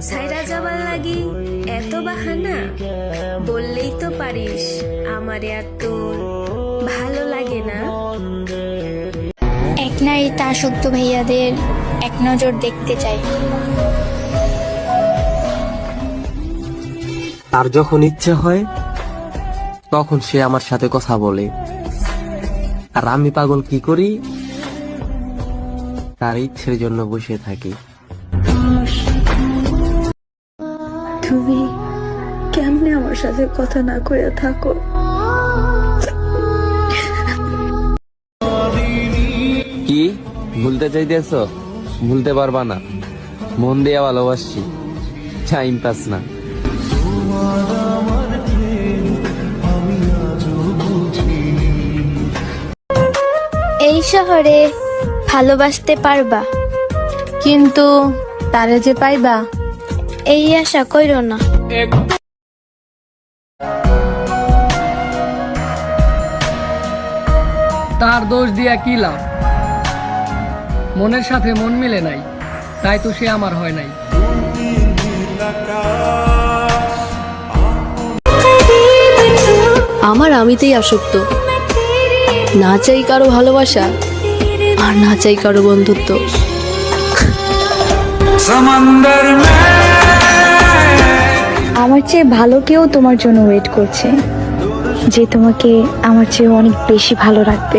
সাইরা যাবার লাগি এত বাহানা বললেই তো পারিস আমারে আর তোর ভালো লাগে না। এক নারীতে আসক্ত ভাইয়াদের এক নজর দেখতে চাই তার যখন ইচ্ছে হয় তখন সে আমার সাথে কথা বলে। আর আমি পাগল কি করি? তার ইচ্ছের জন্য বসে থাকি। তুমি কেমনে আমার সাথে কথা না কইয়া থাকো? কি? ভুলতে চাইতেছ? ভুলতে পারবা না। মন দিয়ে ভালোবাসছি। টাইম পাস না। এই শহরে ভালোবাসতে পারবা। কিন্তু তারে যে পাইবা এই আশা কইরো না তার দোষ দিয়া কি লাভ? মনের সাথে মন মিলে নাই তাই তো সে আমার হয় নাই। আমার আমিতেই আসক্ত। না চাই কারও ভালোবাসা আর না চাই কারও বন্ধুত্ব। আমার চেয়ে ভালো কেউ তোমার জন্য ওয়েট করছে, যে তোমাকে আমার চেয়ে অনেক বেশি ভালো রাখবে।